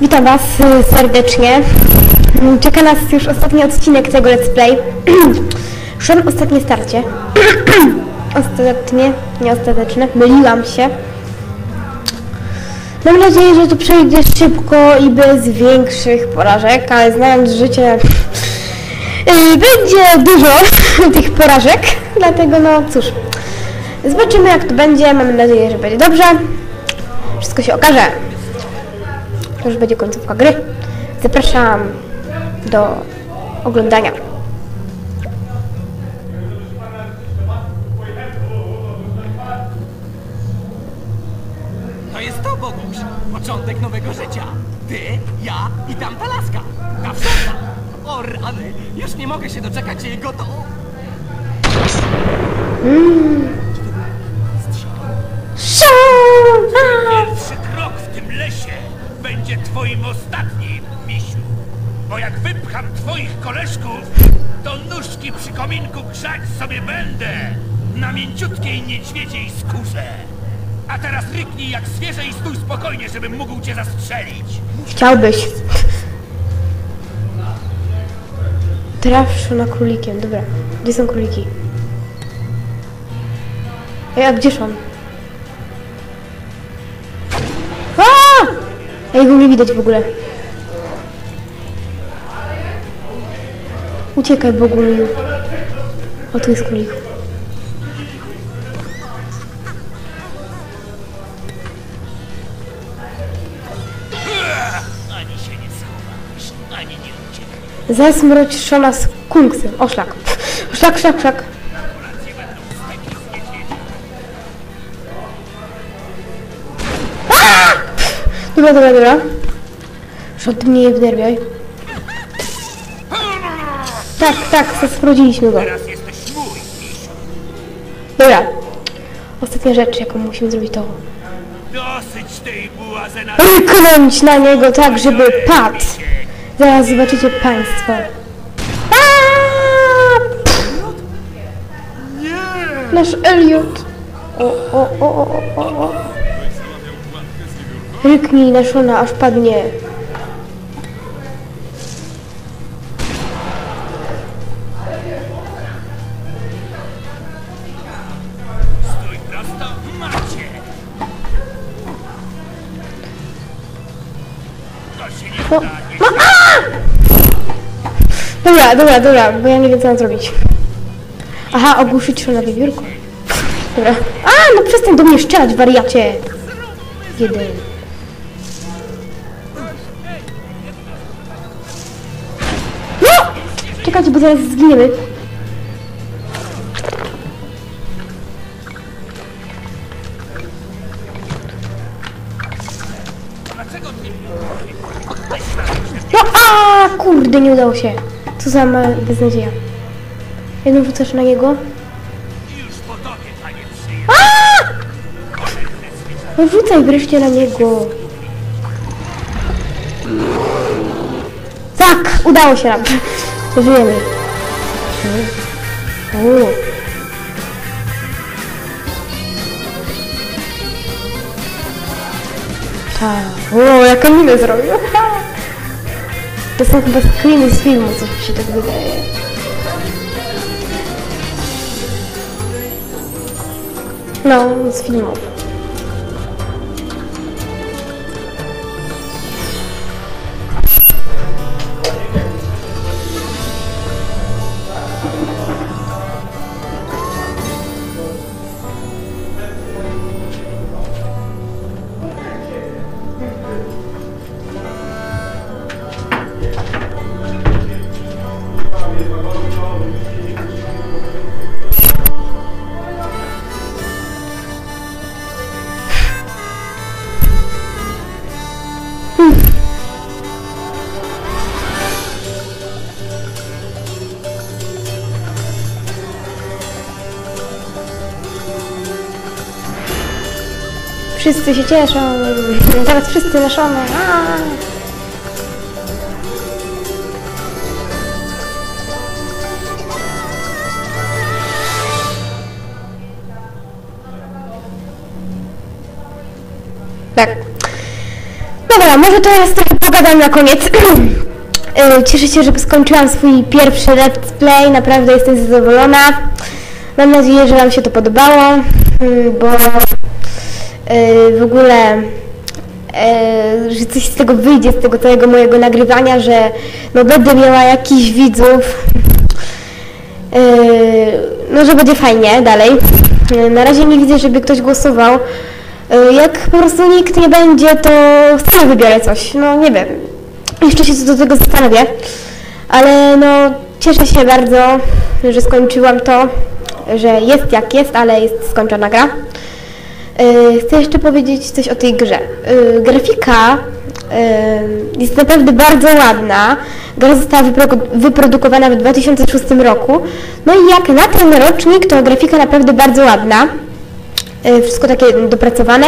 Witam Was y, serdecznie. Mm, Czeka nas już ostatni odcinek tego Let's Play. Szłem ostatnie starcie. Ostatnie, nie ostateczne. Myliłam się. Mam nadzieję, że to przejdzie szybko i bez większych porażek, ale znając życie, y, będzie dużo tych porażek. Dlatego no cóż, zobaczymy jak to będzie. Mamy nadzieję, że będzie dobrze. Wszystko się okaże. To już będzie końcówka gry. Zapraszam do oglądania. To jest to, Boguś. Początek nowego życia. Ty, ja i tamta laska. Ta wsiadka. O rany, już nie mogę się doczekać jej goto... Pierwszy będzie twoim ostatnim, misiu. Bo jak wypcham twoich koleżków, to nóżki przy kominku grzać sobie będę na mięciutkiej niedźwiedziej skórze. A teraz ryknij jak zwierzę i stój spokojnie, żebym mógł cię zastrzelić. Chciałbyś. Trafsz na królikiem. Dobra. Gdzie są króliki? Ej, a gdzie on? Widać w ogóle. Uciekaj, Boguliu. O, tu jest uciekniesz. Zasmroć szona z kunksem. O, szlak. Szlak, szlak, szlak. Dobra, dobra, dobra. Że ty mnie nie wnerwiaj. Tak, tak, sprawdziliśmy go. Dobra. Ostatnia rzecz, jaką musimy zrobić to ryknąć na niego tak, żeby padł. Zaraz zobaczycie państwo. Nasz Elliot. O, o, o, o, o, o. Ryknij na szona, aż padnie. No, no! Dobra, dobra, dobra, bo ja nie wiem co mam zrobić. Aha, ogłuszyć szona wiewiórką. Dobra. A, no przestań do mnie strzelać, wariacie. Jeden. No! Czekajcie, bo zaraz zginiemy. Za ma beznadzieja. Jedną rzucasz na niego. No rzucaj wreszcie na niego. Tak, udało się nam. Żyjemy. O. Tak. O, jaką minę zrobił. Chyba screeny z filmu, coś mi się tak wydaje. No, z filmu. Wszyscy się cieszą. Teraz wszyscy naszone. Aaa. Tak. Dobra, może teraz trochę pogadam na koniec. Y, Cieszę się, że skończyłam swój pierwszy let's play, naprawdę jestem zadowolona. Mam nadzieję, że Wam się to podobało, y, bo w ogóle y, że coś z tego wyjdzie, z tego całego mojego nagrywania, że no będę miała jakichś widzów, Yy, no, że będzie fajnie dalej. Na razie nie widzę, żeby ktoś głosował. Jak po prostu nikt nie będzie, to sama wybiorę coś. No nie wiem. Jeszcze się co do tego zastanowię. Ale no cieszę się bardzo, że skończyłam to, że jest jak jest, ale jest skończona gra. Yy, Chcę jeszcze powiedzieć coś o tej grze. Yy, Grafika yy, jest naprawdę bardzo ładna. Gra została wyprodu- wyprodukowana w 2006 roku. No i jak na ten rocznik, to grafika naprawdę bardzo ładna. Wszystko takie dopracowane.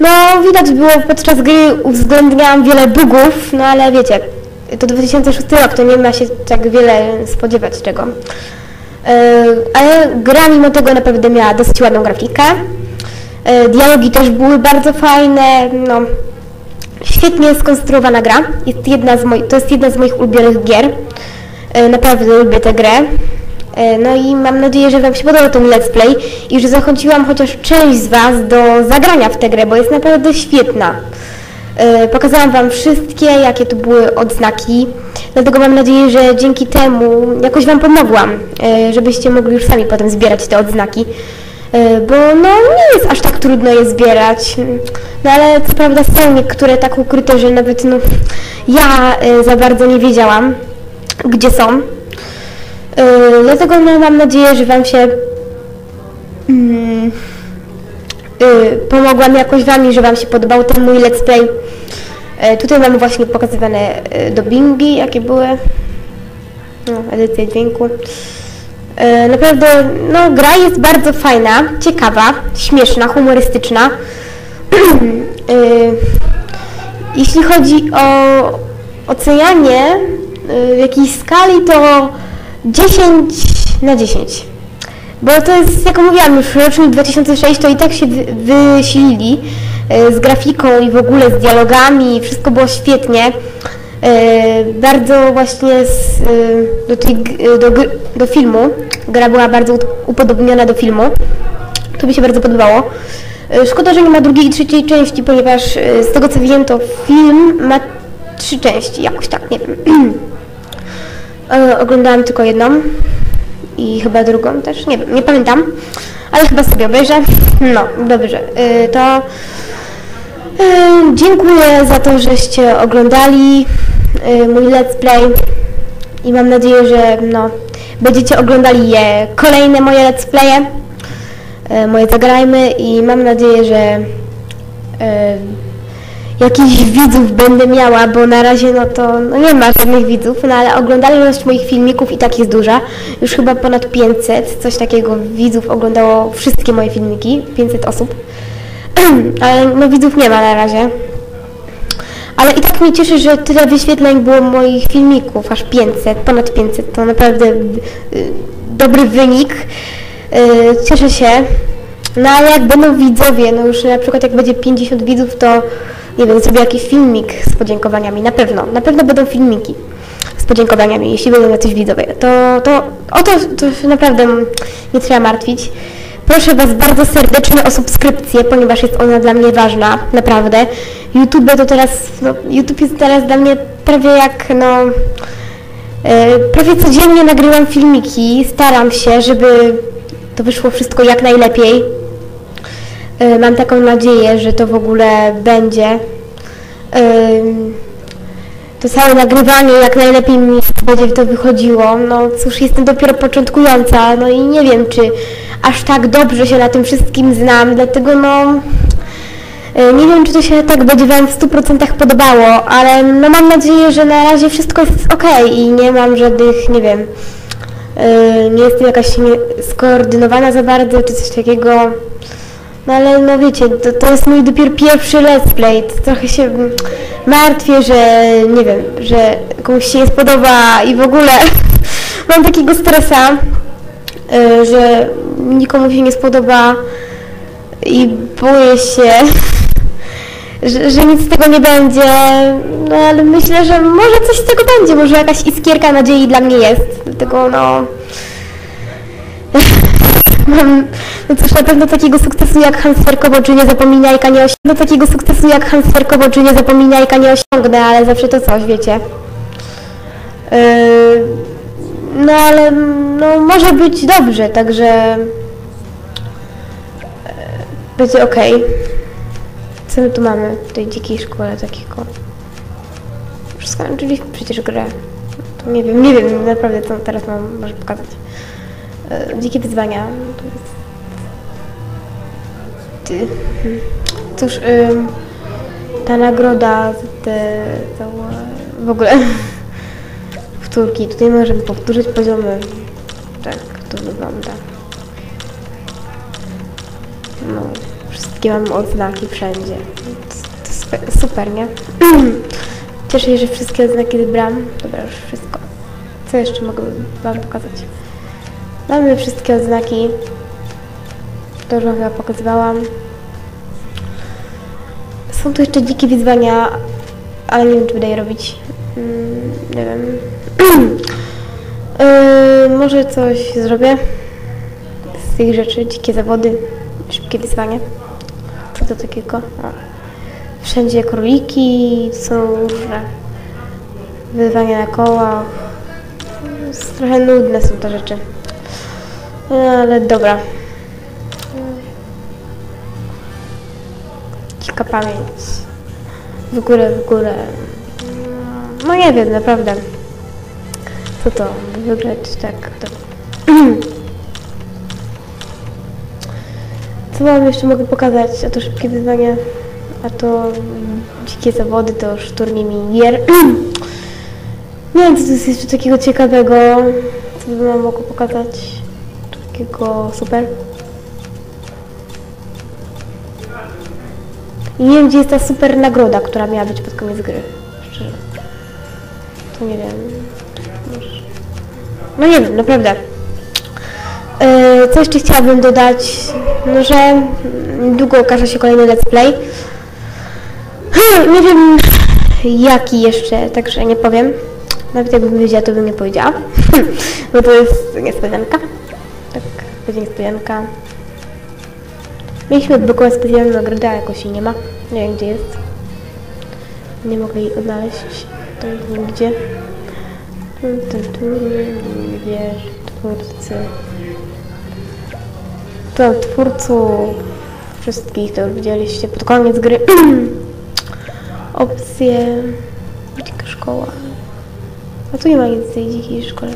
No widać było podczas gry uwzględniałam wiele bugów, no ale wiecie, to 2006 rok, to nie ma się tak wiele spodziewać czego. Ale gra mimo tego naprawdę miała dosyć ładną grafikę. Yy, Dialogi też były bardzo fajne, no świetnie skonstruowana gra. Jest jedna z moi, to jest jedna z moich ulubionych gier. Yy, Naprawdę lubię tę grę. Yy, No i mam nadzieję, że Wam się podobał ten let's play i że zachęciłam chociaż część z Was do zagrania w tę grę, bo jest naprawdę świetna. Pokazałam Wam wszystkie, jakie tu były odznaki, dlatego mam nadzieję, że dzięki temu jakoś Wam pomogłam, żebyście mogli już sami potem zbierać te odznaki, bo no nie jest aż tak trudno je zbierać, no ale co prawda są niektóre tak ukryte, że nawet no ja yy, za bardzo nie wiedziałam, gdzie są. Yy, Dlatego no, mam nadzieję, że Wam się mm, pomogłam jakoś Wam i że Wam się podobał ten mój let's play. Tutaj mamy właśnie pokazywane dubbingi, jakie były. No, edycja dźwięku. Yy, Naprawdę, no gra jest bardzo fajna, ciekawa, śmieszna, humorystyczna. Yy, Jeśli chodzi o ocenianie yy, w jakiejś skali, to 10 na 10. Bo to jest, jak mówiłam już, rocznik 2006 to i tak się wy- wysilili z grafiką i w ogóle z dialogami, wszystko było świetnie. Yy, Bardzo właśnie z, yy, do, tej, yy, do, do filmu, gra była bardzo upodobniona do filmu. To mi się bardzo podobało. Szkoda, że nie ma drugiej i trzeciej części, ponieważ z tego co wiem, to film ma trzy części, jakoś tak, nie wiem. E, Oglądałam tylko jedną i chyba drugą też, nie wiem, nie pamiętam, ale chyba sobie obejrzę. No, dobrze, to dziękuję za to, żeście oglądali mój let's play i mam nadzieję, że no, będziecie oglądali je kolejne moje let's playe, y, moje zagrajmy i mam nadzieję, że jakichś widzów będę miała, bo na razie no to no nie ma żadnych widzów, no ale oglądalność moich filmików i tak jest duża. Już chyba ponad 500, coś takiego widzów oglądało wszystkie moje filmiki, 500 osób. ale no widzów nie ma na razie. Ale i tak mnie cieszy, że tyle wyświetleń było moich filmików, aż 500, ponad 500, to naprawdę y, dobry wynik. Y, cieszę się. No ale jak będą widzowie, no już na przykład jak będzie 50 widzów, to nie wiem, zrobię jakiś filmik z podziękowaniami, na pewno, na pewno będą filmiki z podziękowaniami, jeśli będą jacyś widzowie, to, to o to, to naprawdę nie trzeba martwić. Proszę Was bardzo serdecznie o subskrypcję, ponieważ jest ona dla mnie ważna, naprawdę. YouTube to teraz, no, YouTube jest teraz dla mnie prawie jak, no, e, prawie codziennie nagrywam filmiki, staram się, żeby to wyszło wszystko jak najlepiej. E, Mam taką nadzieję, że to w ogóle będzie. Ym, To całe nagrywanie jak najlepiej mi będzie to wychodziło. No cóż, jestem dopiero początkująca, no i nie wiem, czy aż tak dobrze się na tym wszystkim znam, dlatego no e, nie wiem, czy to się tak będzie Wam w 100% podobało, ale no mam nadzieję, że na razie wszystko jest ok i nie mam żadnych, nie wiem, e, nie jestem jakaś skoordynowana za bardzo, czy coś takiego. No ale no wiecie, to, to jest mój dopiero pierwszy let's play. Trochę się martwię, że nie wiem, że komuś się nie spodoba i w ogóle mam takiego stresa, y, że nikomu się nie spodoba i boję się, że, że nic z tego nie będzie, no ale myślę, że może coś z tego będzie, może jakaś iskierka nadziei dla mnie jest, dlatego no... Mam, no cóż, na pewno takiego sukcesu jak Hans Ferkowo, czy nie zapominajka nie osiągnę, no takiego sukcesu jak Hans Ferkowo, czy nie zapominajka nie osiągnę, ale zawsze to coś, wiecie. Yy, no ale no, może być dobrze, także yy, będzie okej. Co my tu mamy w tej dzikiej szkole takiego? Już skończyliśmy przecież grę. To nie wiem, nie wiem naprawdę co teraz mam może pokazać. Yy, dzikie wyzwania. To. Ty. Cóż, ta nagroda, te, całe, w ogóle powtórki. Tutaj możemy powtórzyć poziomy. Tak, to wygląda. No, wszystkie mamy odznaki wszędzie. To, super, nie? Cieszę się, że wszystkie odznaki wybrałam. Dobra, już wszystko. Co jeszcze mogę Wam pokazać? Mamy wszystkie odznaki. To już Wam chyba pokazywałam. Są tu jeszcze dzikie wyzwania, ale nie wiem, czy będę je robić. Mm, nie wiem. Yy, może coś zrobię z tych rzeczy. Dzikie zawody, szybkie wyzwanie. Co to takiego? O. Wszędzie króliki, są różne wyzwania na kołach. Trochę nudne są te rzeczy. No, ale dobra. Dzika pamięć. W górę, w górę. No nie wiem, naprawdę. Co to? Wygrać tak. To... Co wam jeszcze mogę pokazać? A to szybkie wyzwanie, a to mm, dzikie zawody, to już turniej minigier. nie wiem, co tu jest jeszcze takiego ciekawego, co bym wam mogła pokazać. Takiego super. I nie wiem, gdzie jest ta super nagroda, która miała być pod koniec gry. Nie wiem. No nie wiem, naprawdę. Yy, co jeszcze chciałabym dodać? No, że niedługo okaże się kolejny let's play. Nie wiem jaki jeszcze, także nie powiem. Nawet jakbym wiedziała, to bym nie powiedziała. Bo to jest niespodzianka. Tak, będzie niespodzianka. Mieliśmy odblokować specjalną nagrodę, a jakoś jej nie ma. Nie wiem gdzie jest. Nie mogę jej odnaleźć. To jest nigdzie. Tu, tu, tu, wiesz, twórcy. Mam twórców wszystkich, to już widzieliście pod koniec gry. Opcje. Dzika szkoła. A tu nie ma nic w tej dzikiej szkole.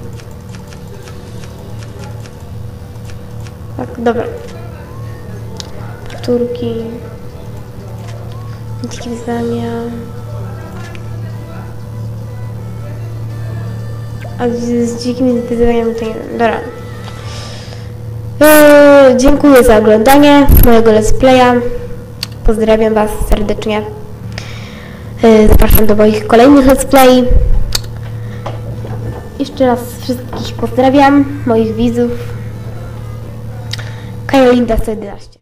Tak, dobra. Powtórki. Dzikie wyzwania. A z, z wyzwaniami to nie wiem. Dobra. Dziękuję za oglądanie mojego let's playa. Pozdrawiam Was serdecznie. Eee, zapraszam do moich kolejnych let's play. Jeszcze raz wszystkich pozdrawiam, moich widzów. Kajolinda 111.